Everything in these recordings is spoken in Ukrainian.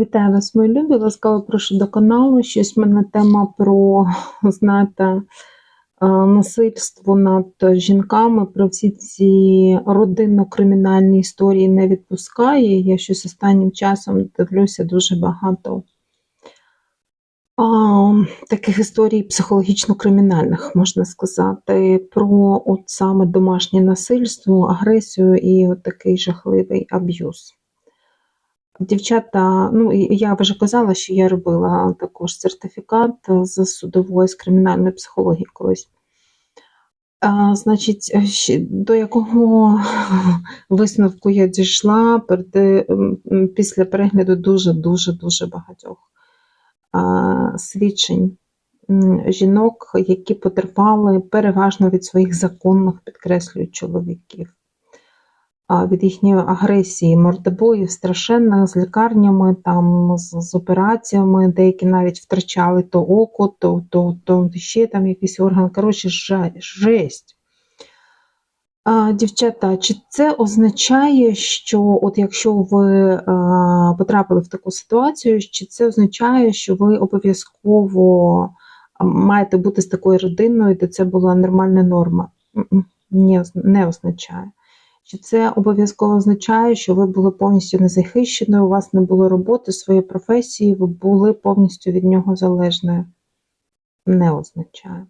Вітаю вас, мої любі. Ласкаво прошу до каналу. Щось в мене тема про, знаєте, е, насильство над жінками, про всі ці родинно-кримінальні історії не відпускає. Я щось останнім часом дивлюся дуже багато а, таких історій психологічно-кримінальних, можна сказати, про от саме домашнє насильство, агресію і от такий жахливий аб'юз. Дівчата, ну я вже казала, що я робила також сертифікат з судової з кримінальної психології колись. А, Значить, до якого висновку я дійшла після перегляду дуже-дуже дуже багатьох а, свідчень жінок, які потерпали переважно від своїх законних, підкреслюю, чоловіків від їхньої агресії, мордобоїв страшенних з лікарнями, там з, з операціями, деякі навіть втрачали то око, то то, то ще там якийсь орган. Коротше, жесть. А, Дівчата, чи це означає, що от якщо ви а, потрапили в таку ситуацію, чи це означає, що ви обов'язково маєте бути з такою родиною, де це була нормальна норма? Ні, не означає. Чи це обов'язково означає, що ви були повністю незахищеною, у вас не було роботи, своєї професії, ви були повністю від нього залежною? Не означає.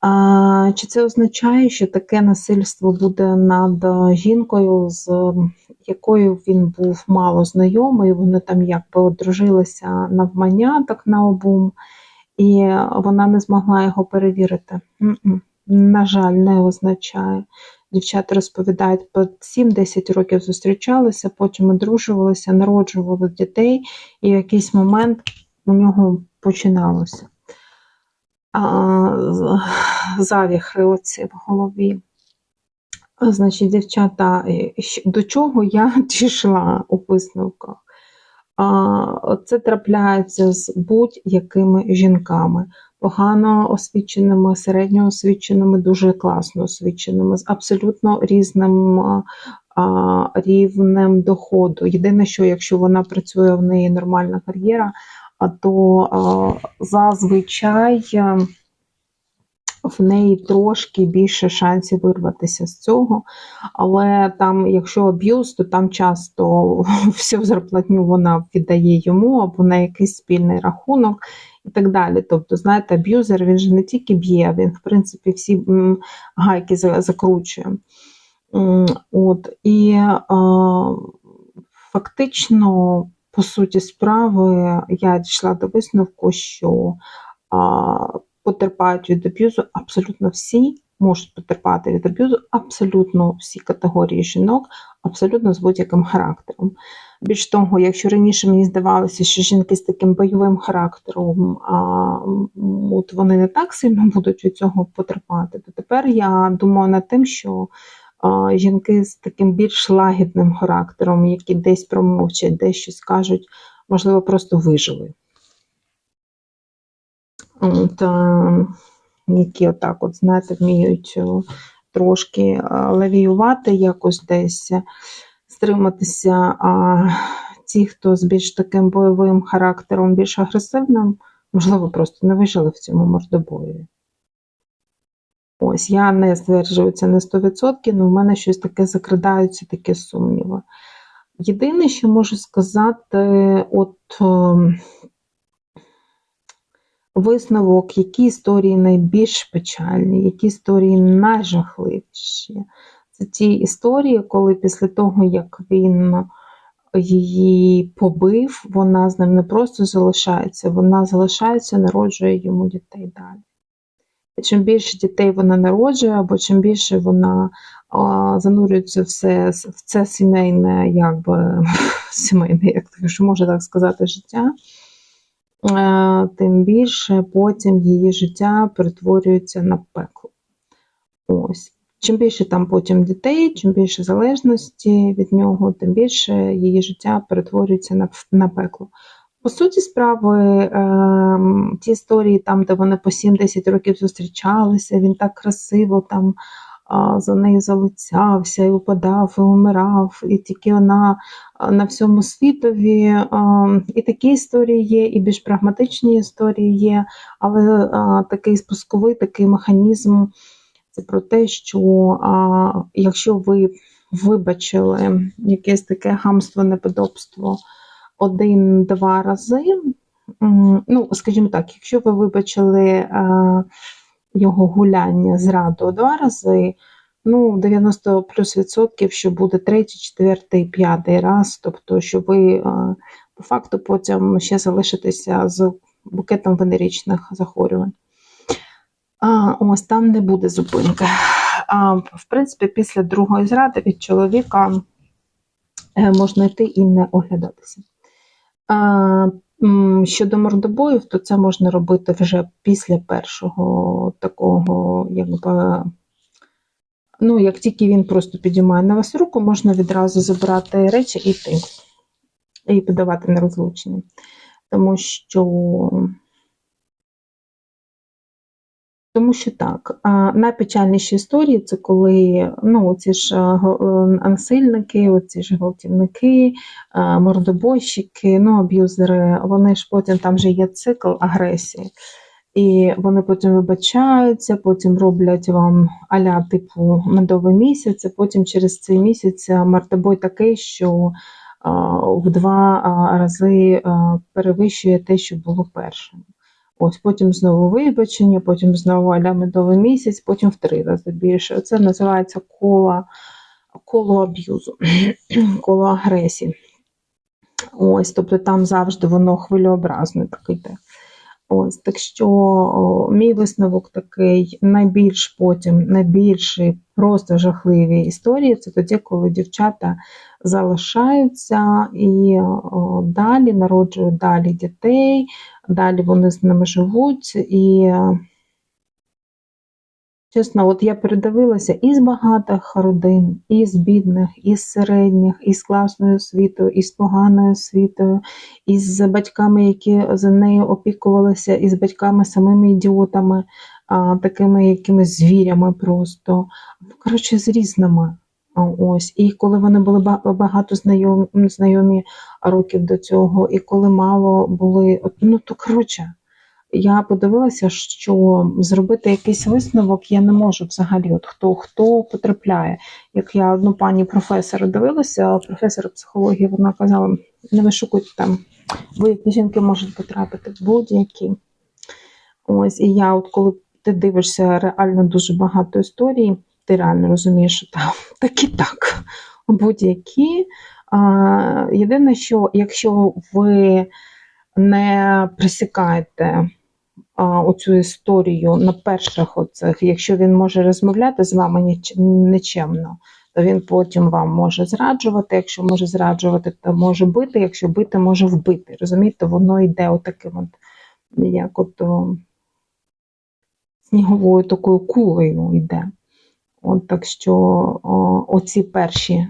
А, Чи це означає, що таке насильство буде над жінкою, з якою він був мало знайомий, вони там якби одружилися навмання, так на обум, і вона не змогла його перевірити? На жаль, не означає. Дівчата розповідають, по 7-10 років зустрічалися, потім одружувалися, народжували дітей, і в якийсь момент у нього починалося завіхи оці в голові. Значить, дівчата, до чого я дійшла у висновках? Це трапляється з будь-якими жінками погано освіченими, середньо освіченими, дуже класно освіченими, з абсолютно різним а, рівнем доходу. Єдине, що якщо вона працює в неї нормальна кар'єра, то а, зазвичай в неї трошки більше шансів вирватися з цього. Але там, якщо аб'юз, то там часто всю зарплатню вона віддає йому або на якийсь спільний рахунок і так далі. Тобто, знаєте, аб'юзер він же не тільки б'є, він, в принципі, всі гайки закручує. От, І а, фактично, по суті справи, я дійшла до висновку, що а, потерпають від аб'юзу абсолютно всі. Можуть потерпати від аб'юзу абсолютно всі категорії жінок, абсолютно з будь-яким характером. Більш того, якщо раніше мені здавалося, що жінки з таким бойовим характером, а, от вони не так сильно будуть від цього потерпати, то тепер я думаю над тим, що а, жінки з таким більш лагідним характером, які десь промовчать, десь щось скажуть, можливо, просто вижили. От, які отак, от, знаєте, вміють трошки лавіювати якось десь стриматися, а ті, хто з більш таким бойовим характером, більш агресивним, можливо, просто не вижили в цьому мордобої. Ось, я не стверджую це на 100%, але в мене щось таке закрадаються, такі сумніви. Єдине, що можу сказати, от ем, висновок, які історії найбільш печальні, які історії найжахливіші. Це ті історії, коли після того, як він її побив, вона з ним не просто залишається, вона залишається, народжує йому дітей далі. Чим більше дітей вона народжує, або чим більше вона а, занурюється все, в це сімейне, якби сімейне, як можна так сказати, життя. Е, тим більше потім її життя перетворюється на пекло. Ось. Чим більше там потім дітей, чим більше залежності від нього, тим більше її життя перетворюється на на пекло. По суті, справи, е, ті історії, там, де вони по 7-10 років зустрічалися, він так красиво там а, за нею залицявся, і упадав, і умирав, і тільки вона а, на всьому світові. А, І такі історії є, і більш прагматичні історії є, але а, такий спусковий такий механізм це про те, що а, якщо ви вибачили якесь таке гамство, неподобство один-два рази. Ну, скажімо так, якщо ви вибачили е, його гуляння зраду два рази, ну, 90 плюс відсотків, що буде третій, четвертий, п'ятий раз, тобто, що ви е, по факту потім ще залишитеся з букетом венеричних захворювань. А, ось там не буде зупинки. А, в принципі, після другої зради від чоловіка е, можна йти і не оглядатися. Щодо мордобоїв, то це можна робити вже після першого такого, якби. Ну, як тільки він просто підіймає на вас руку, можна відразу забирати речі і йти. І подавати на розлучення. Тому що Тому що так, найпечальніші історії це коли ну, ці ж а, го- е, оці ж гвалтівники, мордобойщики, ну, аб'юзери, вони ж потім там же є цикл агресії. І вони потім вибачаються, потім роблять вам аля типу медовий місяць, а потім через цей місяць мордобой такий, що в два рази перевищує те, що було першим. Ось потім знову вибачення, потім знову аля медовий місяць, потім в три рази більше. Це називається коло, коло аб'юзу, коло агресії. Ось, тобто там завжди воно хвилеобразне так йде. Ось, так що мій висновок такий, найбільш потім, найбільші просто жахливі історії це тоді, коли дівчата залишаються і далі народжують далі дітей, далі вони з ними живуть. І чесно, от я передивилася і з багатих родин, і з бідних, і з середніх, і з класною освітою, і з поганою освітою, і з батьками, які за нею опікувалися, і з батьками самими ідіотами, а, такими якимись звірями просто. Ну, коротше, з різними. Ось. І коли вони були багато знайомі, знайомі років до цього, і коли мало були. Ну, то коротше, я подивилася, що зробити якийсь висновок я не можу взагалі. От хто хто потрапляє. Як я одну пані професора дивилася, професор психології, вона казала: не вишукуйте там, ви які жінки можуть потрапити будь-які. Ось, і я, от коли ти дивишся реально дуже багато історій, ти реально розумієш, що там так і так. Будь-які. Єдине, що якщо ви не присікаєте оцю історію на перших оцих, якщо він може розмовляти з вами нечемно, то він потім вам може зраджувати. Якщо може зраджувати, то може бити, якщо бити, може вбити. Розумієте, воно йде отаким от, як от сніговою такою кулею йде. От так що о, оці перші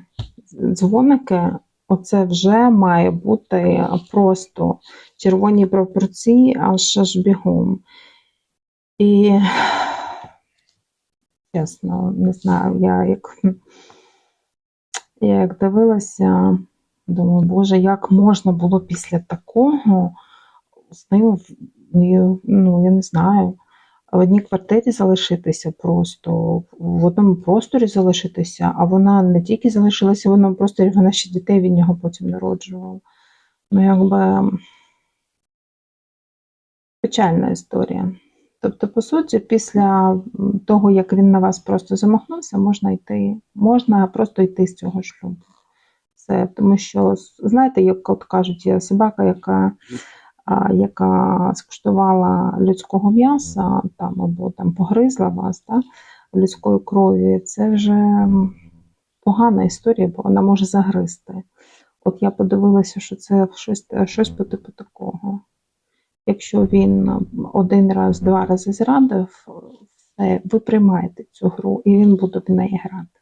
дзвоники, оце вже має бути просто червоні прапорці аж аж бігом. І чесно, не знаю, я як, я як дивилася, думаю, Боже, як можна було після такого з ним, ну, ну, я не знаю, в одній квартирі залишитися просто, в одному просторі залишитися, а вона не тільки залишилася в одному просторі, вона ще дітей від нього потім народжувала. Ну, якби печальна історія. Тобто, по суті, після того, як він на вас просто замахнувся, можна йти, можна просто йти з цього шлюбу. Все, тому що, знаєте, як от кажуть, є собака, яка, яка скуштувала людського м'яса там, або там погризла вас да, людської крові, це вже погана історія, бо вона може загризти. От я подивилася, що це щось, щось по типу такого. Якщо він один раз, два рази зрадив, ви приймаєте цю гру і він буде в неї грати.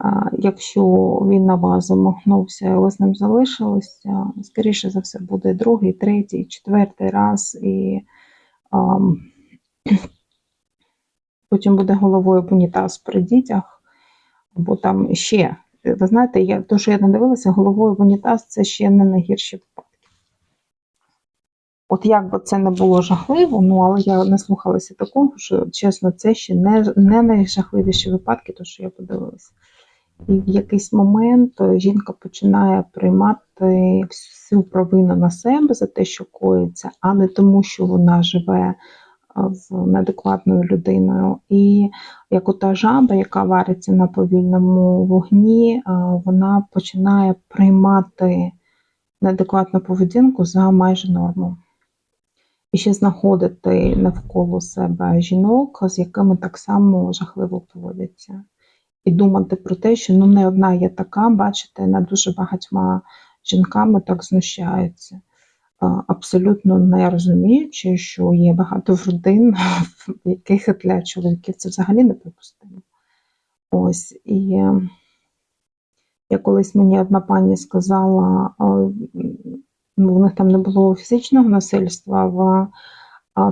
А якщо він на вас замахнувся, і ви з ним залишилися, скоріше за все буде другий, третій, четвертий раз, і ам, потім буде головою унітаз при дітях, або там ще. Ви знаєте, я, то, що я не дивилася, головою в унітаз це ще не найгірші випадки. От як би це не було жахливо, ну але я не слухалася такого, що чесно, це ще не, не найжахливіші випадки, то що я подивилася. І в якийсь момент е, жінка починає приймати всю провину на себе за те, що коїться, а не тому, що вона живе е, з неадекватною людиною. І як ота жаба, яка вариться на повільному вогні, е, вона починає приймати неадекватну поведінку за майже норму. І ще знаходити навколо себе жінок, з якими так само жахливо поводяться. І думати про те, що ну не одна є така, бачите, над дуже багатьма жінками так знущаються. Абсолютно не розуміючи, що є багато родин, в яких для чоловіків це взагалі неприпустимо. Ось і е, я колись мені одна пані сказала, ну, в них там не було фізичного насильства в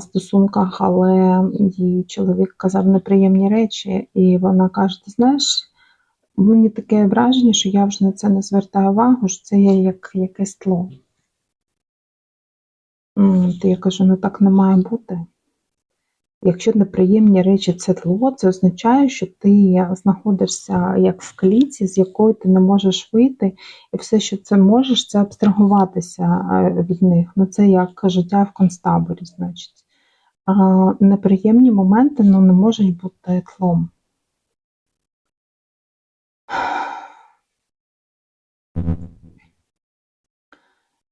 стосунках, але їй чоловік казав неприємні речі, і вона каже: ти знаєш, мені таке враження, що я вже на це не звертаю увагу, що це є як якесь тло. Я кажу, ну так не має бути. Якщо неприємні речі це тло, це означає, що ти знаходишся як в кліці, з якої ти не можеш вийти, і все, що це можеш, це абстрагуватися е, від них. Ну це як життя в концтаборі, значить. А, неприємні моменти ну, не можуть бути тлом.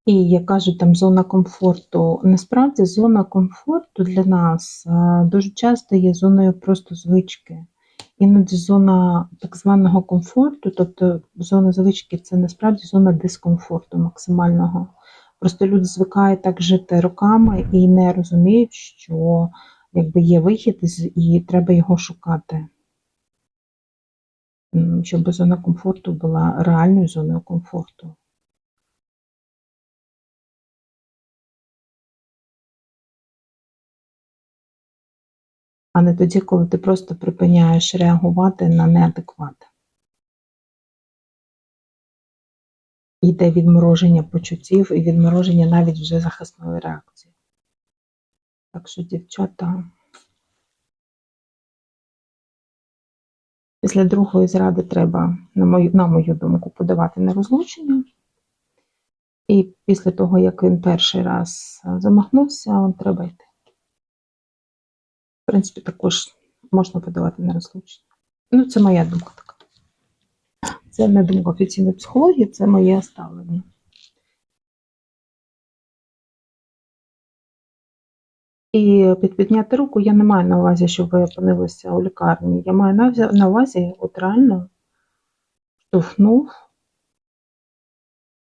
І як кажуть, там зона комфорту. Насправді зона комфорту для нас е, дуже часто є зоною просто звички. Іноді зона так званого комфорту, тобто зона звички це насправді зона дискомфорту максимального. Просто люди звикають так жити роками і не розуміють, що якби є вихід і треба його шукати. Щоб зона комфорту була реальною зоною комфорту. А не тоді, коли ти просто припиняєш реагувати на неадекват. Йде відмороження почуттів і відмороження навіть вже захисної реакції. Так що, дівчата, після другої зради треба, на мою, на мою думку, подавати на розлучення. І після того, як він перший раз замахнувся, треба йти. Принципі, також можна подавати на розлучення. Ну, це моя думка така. Це не думка офіційної психології, це моє ставлення. І під підняти руку я не маю на увазі, щоб ви опинилися у лікарні. Я маю на увазі, от реально штовхнув,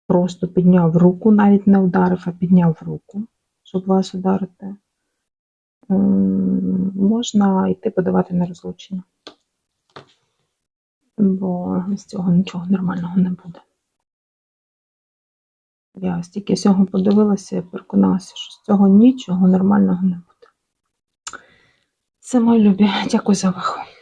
просто підняв руку, навіть не вдарив, а підняв руку, щоб вас ударити. Можна йти подавати на розлучення. Бо з цього нічого нормального не буде. Я стільки всього подивилася і переконалася, що з цього нічого нормального не буде. Це мої любі. Дякую за увагу.